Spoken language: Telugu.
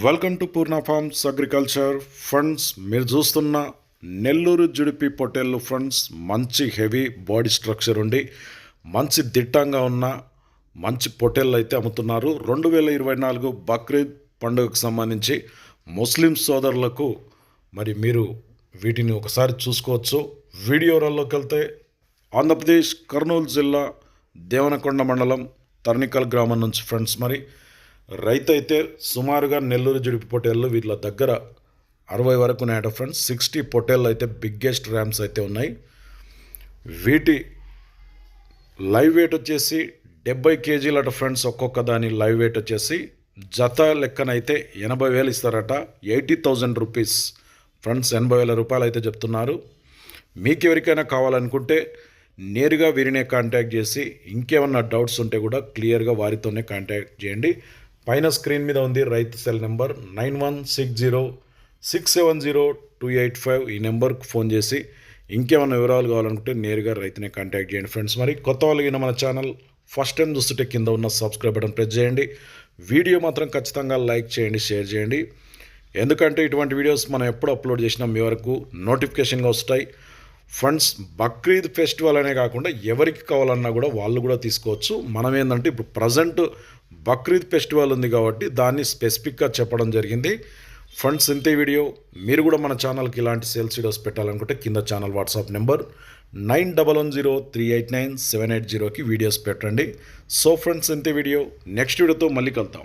Welcome to Purna farms agriculture funds మీరు చూస్తున్న నెల్లూరు జుడిపి పొటెల్లు ఫండ్స్ మంచి హెవీ బాడీ స్ట్రక్చర్ ఉండి మంచి దిట్టంగా ఉన్న మంచి పొటేళ్ళు అయితే అమ్ముతున్నారు. రెండు వేల ఇరవై నాలుగు బక్రీద్ పండుగకు సంబంధించి ముస్లిం సోదరులకు మరి మీరు వీటిని ఒకసారి చూసుకోవచ్చు. వీడియోలలోకి వెళ్తే ఆంధ్రప్రదేశ్ కర్నూలు జిల్లా దేవనకొండ మండలం తర్నికల్ గ్రామం నుంచి ఫ్రెండ్స్ మరి రైతు అయితే సుమారుగా నెల్లూరు జుడిపి పొటేళ్ళు వీళ్ళ దగ్గర అరవై వరకు ఉన్నాయట ఫ్రెండ్స్ సిక్స్టీ పొటేళ్ళు అయితే బిగ్గెస్ట్ ర్యామ్స్ అయితే ఉన్నాయి. వీటి లైవ్ వెయిట్ వచ్చేసి డెబ్బై అట ఫ్రెండ్స్ ఒక్కొక్క దాని లైవ్ వెయిట్ వచ్చేసి జత లెక్కనైతే ఎనభై వేలు ఇస్తారట. ఎయిటీ థౌజండ్ రూపీస్ ఫ్రెండ్స్ ఎనభై వేల రూపాయలు అయితే చెప్తున్నారు. మీకు ఎవరికైనా కావాలనుకుంటే నేరుగా వీరినే కాంటాక్ట్ చేసి ఇంకేమన్నా డౌట్స్ ఉంటే కూడా క్లియర్గా వారితోనే కాంటాక్ట్ చేయండి. పైన స్క్రీన్ మీద ఉంది రైతు cell number nine one six zero six seven zero two eight five ఈ నెంబర్కి ఫోన్ చేసి ఇంకేమైనా వివరాలు కావాలనుకుంటే నేరుగా రైతునే కాంటాక్ట్ చేయండి ఫ్రెండ్స్. మరి కొత్త వాళ్ళకి మన ఛానల్ ఫస్ట్ టైం చూస్తుంటే కింద ఉన్న సబ్స్క్రైబ్ బటన్ ప్రెస్ చేయండి. వీడియో మాత్రం ఖచ్చితంగా లైక్ చేయండి షేర్ చేయండి. ఎందుకంటే ఇటువంటి వీడియోస్ మనం ఎప్పుడు అప్లోడ్ చేసినా మీ వరకు నోటిఫికేషన్గా వస్తాయి. ఫండ్స్ బక్రీద్ ఫెస్టివల్ అనే కాకుండా ఎవరికి కావాలన్నా కూడా వాళ్ళు కూడా తీసుకోవచ్చు. మనం ఏంటంటే ఇప్పుడు ప్రజెంట్ బక్రీద్ ఫెస్టివల్ ఉంది కాబట్టి దాన్ని స్పెసిఫిక్గా చెప్పడం జరిగింది. ఫండ్స్ ఇంతే వీడియో. మీరు కూడా మన ఛానల్కి ఇలాంటి సేల్స్ వీడియోస్ పెట్టాలనుకుంటే కింద channel WhatsApp number nine double one zero three eight nine seven eight జీరోకి వీడియోస్ పెట్టండి. సో ఫ్రెండ్స్ ఇంతే వీడియో. నెక్స్ట్ వీడియోతో మళ్ళీ కలుద్దాం.